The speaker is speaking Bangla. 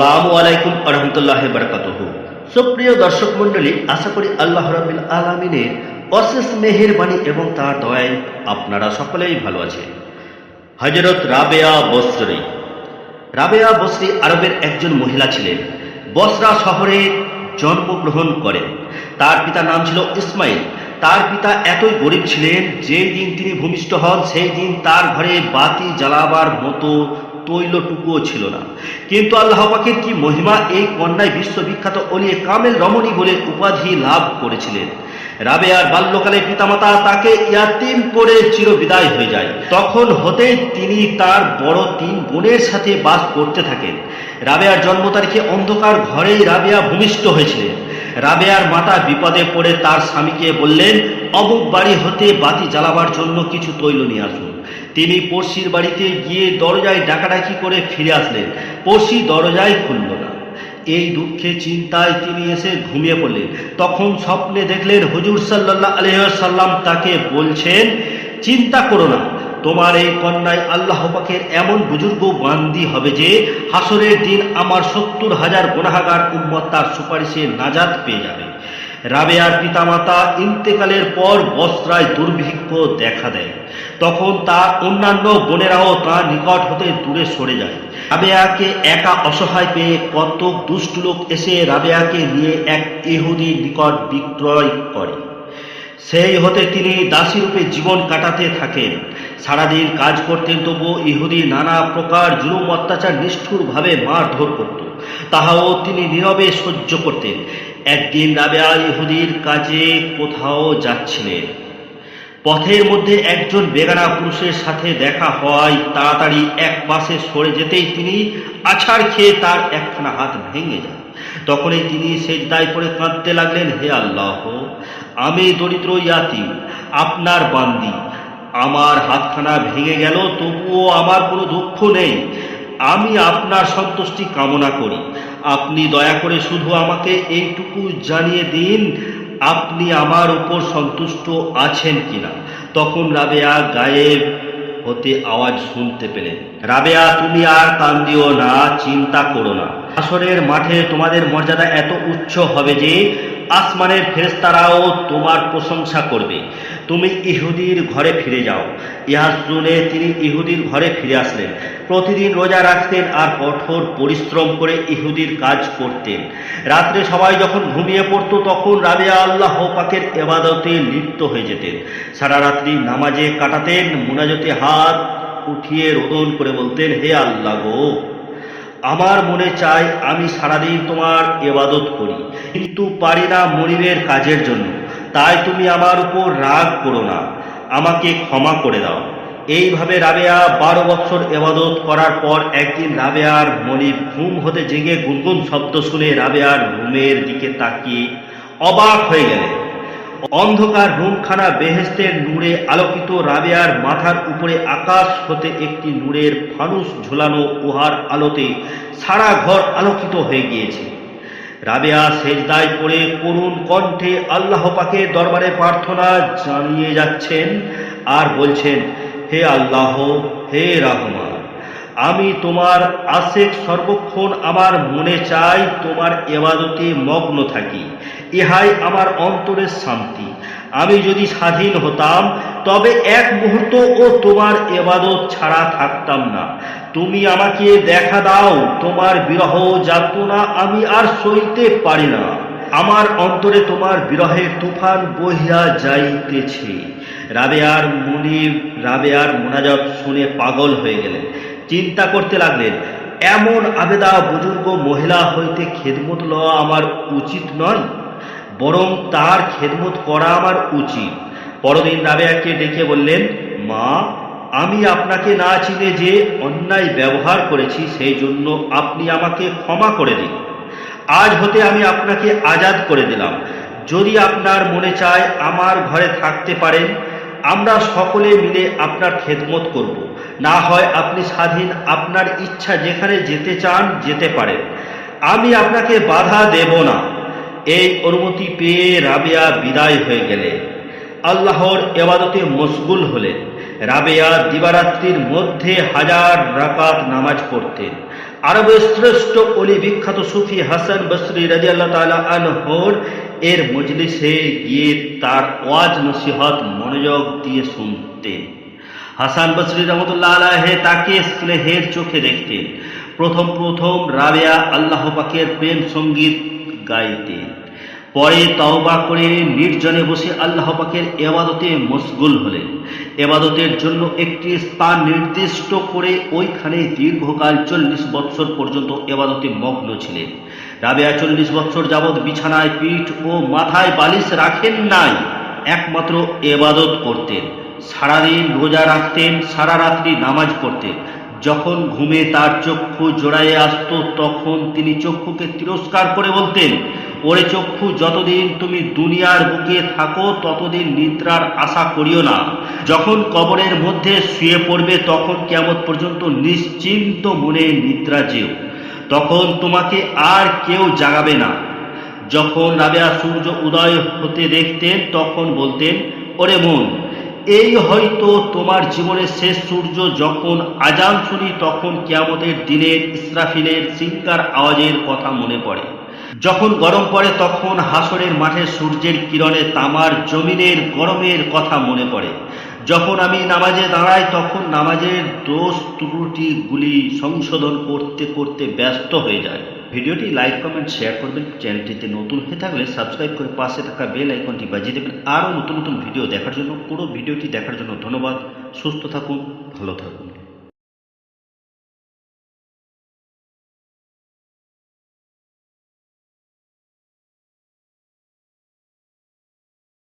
আসসালামু আলাইকুম আরহামতুল্লাহ বারকাতুহ। সুপ্রিয় দর্শক মণ্ডলী, আশা করি আল্লাহ রাবিল আলমিনের অশেষ মেহেরবাণী এবং তার দয়ায় আপনারা সকলেই ভালো আছেন। হজরত রাবেয়া বসরি। রাবেয়া বসরি আরবের একজন মহিলা ছিলেন। বসরা শহরে জন্মগ্রহণ করেন। তার পিতার নাম ছিল ইসমাইল। তার পিতা এতই গরিব ছিলেন যেই দিন তিনি ভূমিষ্ঠ হন সেই দিন তার ঘরে বাতি জ্বালাবার মতো তৈলটুকুও ছিল না। কিন্তু আল্লাহ পাকের কি মহিমা, এই কন্যায় বিশ্ববিখ্যাত অলিয়ে কামেল রমণী বলে উপাধি লাভ করেছিলেন। রাবেয়ার বাল্যকালে পিতামাতা তাকে ইয়াতিম করে চির বিদায় হয়ে যায়। তখন হতে তিনি তার বড় তিন বোনের সাথে বাস করতে থাকেন। রাবেয়ার জন্ম তারিখে অন্ধকার ঘরেই রাবেয়া ভূমিষ্ঠ হয়েছিলেন। রাবেয়ার মাতা বিপদে পড়ে তার স্বামীকে বললেন, অমুক বাড়ি হতে বাতি জ্বালাবার জন্য কিছু তৈল নিয়ে আসুন। তিনি পড়শির বাড়িতে গিয়ে দরজায় ডাকাডাকি করে ফিরে আসলেন। পড়শি দরজায় খুলল না। এই দুঃখে চিন্তায় তিনি এসে ঘুমিয়ে পড়লেন। তখন স্বপ্নে দেখলেন হুজুর সাল্লাহ আলহাম তাকে বলছেন, চিন্তা করো না, তোমার এই কন্যায় আল্লাহ পাকের এমন বুজুর্গ বান্দি হবে যে হাসরের দিন আমার সত্তর হাজার গুনাহাগার উম্মত তার সুপারিশে নাজাত পেয়ে যাবে। রাবেয়ার পিতামাতা ইন্তেকালের পর বস্ত্রায় দুর্ভিক্ষ দেখা দেয়। তখন তা অন্যান্য বোনেরাও তার নিকট হতে দূরে সরে যায়। রাবেয়াকে একা অসহায় পেয়ে কত দুষ্ট লোক এসে রাবেয়াকে নিয়ে এক ইহুদির নিকট বিক্রয় করে। সেই হতে তিনি দাসীরূপে জীবন কাটাতে থাকেন। সারাদিন কাজ করতেন তবু ইহুদি নানা প্রকার জুলুম, অত্যাচার নিষ্ঠুরভাবে মারধর করত। তাহাও তিনি নীরবে সহ্য করতেন। একদিন রাবেয়া ইহুদির কাজে কোথাও যাচ্ছিলেন। পথের মধ্যে একজন বেগানা পুরুষের সাথে দেখা হয়, তাড়াতাড়ি এক পাশে সরে যেতেই তিনি আছাড় খেয়ে তার একখানা হাত ভেঙে যায় তখনই তিনি সেজদায় পড়ে কাঁদতে লাগলেন, হে আল্লাহ, আমি দরিদ্র ইয়াতিম আপনার বান্দি। আমার হাতখানা ভেঙে গেল, তবুও আমার কোনো দুঃখ নেই। আমি আপনার সন্তুষ্টি কামনা করি। আপনি দয়া করে শুধু আমাকে এইটুকু জানিয়ে দিন, আপনি আমার উপর সন্তুষ্ট আছেন কিনা। তখন রাবেয়া গায়েব হতে আওয়াজ শুনতে পেলেন। রাবেয়া, তুমি আর কান্দিও না, চিন্তা করো না। আসরের মাঠে তোমাদের মর্যাদা এত উচ্চ হবে যে, আসমানের ফেরেস্তারাও তোমার প্রশংসা করবে। তুমি ইহুদির ঘরে ফিরে যাও। ইহা শুনে তিনি ইহুদির ঘরে ফিরে আসলেন। প্রতিদিন রোজা রাখতেন আর কঠোর পরিশ্রম করে ইহুদির কাজ করতেন। রাত্রে সবাই যখন ঘুমিয়ে পড়তো, তখন রাবেয়া আল্লাহ পাকের এবাদতে লিপ্ত হয়ে যেতেন। সারা রাত্রি নামাজে কাটাতেন, মুনাজতে হাত উঠিয়ে রোদন করে বলতেন, হে আল্লাহ গো, আমার মনে চায় আমি সারাদিন তোমার এবাদত করি, কিন্তু পারি না মনিবের কাজের জন্য। তাই তুমি আমার উপর রাগ করো না। আমাকে ক্ষমা করে দাও। এইভাবে রাবেয়া বারো বছর এবাদত করার পর একদিন রাবেয়ার মনিব ঘুম হতে জেগে গুনগুন শব্দ শুনে রাবেয়ার রুমের দিকে তাকিয়ে অবাক হয়ে গেলেন অন্ধকার রুমখানা বেহেস্তের নূরে আলোকিত রাবেয়ার মাথার উপরে আকাশ হতে একটি নূরের ফানুস ঝোলানো উহার আলোতে সারা ঘর আলোকিত হয়ে গিয়েছে। রাবেয়া সেজদায় পড়ে করুণ কণ্ঠে আল্লাহ পাকে দরবারে প্রার্থনা জানিয়ে যাচ্ছেন আর বলছেন, হে আল্লাহ, হে রহমান, আমি তোমার আশেক সর্বক্ষণ আমার মনে চাই, তোমার এবাদতে মগ্ন থাকি, ইহাই আমার অন্তরের শান্তি। আমি যদি স্বাধীন হতাম, তবে এক মুহূর্ত ও তোমার এবাদত ছাড়া থাকতাম না। তুমি আমাকে দেখা দাও, তোমার বিরহ যাতনা আমি আর সইতে পারি না। আমার অন্তরে তোমার বিরহের তুফান বহিয়া যাইতেছে। রাবেয়ার মুনিব রাবেয়ার মোনাজাত শুনে পাগল হয়ে গেলেন। চিন্তা করতে লাগলেন, এমন আবেদা বুজুর্গ মহিলা হইতে খেদমত লওয়া আমার উচিত নয়, বরং তার খেদমত করা আমার উচিত। পরদিন রাবেয়াকে ডেকে বললেন, মা আমি আপনাকে না চিনে যে অন্যায় ব্যবহার করেছি, সেই জন্য আপনি আমাকে ক্ষমা করে দিন। আজ হতে আমি আপনাকে আজাদ করে দিলাম। যদি আপনার মনে চায় আমার ঘরে থাকতে পারেন, আমরা সকলে মিলে আপনার খেদমত করব। না হয় আপনি স্বাধীন আপনার ইচ্ছা যেখানে যেতে চান, যেতে পারেন। আমি আপনাকে বাধা দেব না। এই অনুমতি পেয়ে রাবিয়া বিদায় হয়ে গেলেন আল্লাহর এবাদতে মশগুল হলেন। রাবেয়া দিবারাত্রির মধ্যে হাজার রাকাত নামাজ পড়তেন। আরবের শ্রেষ্ঠ অলি বিখ্যাত সুফি হাসান বসরি রাজি আল্লাহ তালা আনহর এর মজলিসে গিয়ে তার ওয়াজ নসিহত মনোযোগ দিয়ে শুনতেন। হাসান বসরি রহমতুল্লাহ আলাহে তাকে স্নেহের চোখে দেখতেন। প্রথম প্রথম রাবেয়া আল্লাহ পাকের প্রেম সংগীত গাইতেন। পরে তওবা করে নির্জনে বসে আল্লাহ পাকের এবাদতে মশগুল হলেন। এবাদতের জন্য একটি স্থান নির্দিষ্ট করে ওইখানে দীর্ঘকাল চল্লিশ বৎসর পর্যন্ত এবাদতে মগ্ন ছিলেন। রাবেয়া চল্লিশ বৎসর যাবৎ বিছানায় পিঠ ও মাথায় বালিশ রাখেন নাই, একমাত্র এবাদত করতেন। সারাদিন রোজা রাখতেন, সারা রাত্রি নামাজ পড়তেন। যখন ঘুমে তার চক্ষু জোড়ায় আসত, তখন তিনি চক্ষুকে তিরস্কার করে বলতেন ওরে চক্ষু, যতদিন তুমি দুনিয়ার বুকে থাকো, ততদিন নিদ্রার আশা করিও না। যখন কবরের মধ্যে শুয়ে পড়বে, তখন কেমন পর্যন্ত নিশ্চিন্ত মনে নিদ্রা যেও। তখন তোমাকে আর কেউ জাগাবে না। যখন রাবেয়া সূর্য উদয় হতে দেখতেন, তখন বলতেন, ওরে মন, এই হয়তো তোমার জীবনের শেষ সূর্য যখন আজান শুনি, তখন কিয়ামতের দিনের ইসরাফিলের চিৎকার আওয়াজের কথা মনে পড়ে। যখন গরম পড়ে তখন হাসরের মাঠে সূর্যের কিরণে তামার জমিনের গরমের কথা মনে পড়ে। যখন আমি নামাজে দাঁড়াই তখন নামাজের দোষ ত্রুটিগুলি সংশোধন করতে করতে ব্যস্ত হয়ে যায়। ভিডিওটি লাইক, কমেন্ট, শেয়ার করবেন। চ্যানেলটিতে নতুন হয়ে থাকলে সাবস্ক্রাইব করে পাশে থাকা বেল আইকনটি বাজিয়ে দেবেন। আরও নতুন নতুন ভিডিও দেখার জন্য পুরো ভিডিওটি দেখার জন্য ধন্যবাদ। সুস্থ থাকুন, ভালো থাকুন।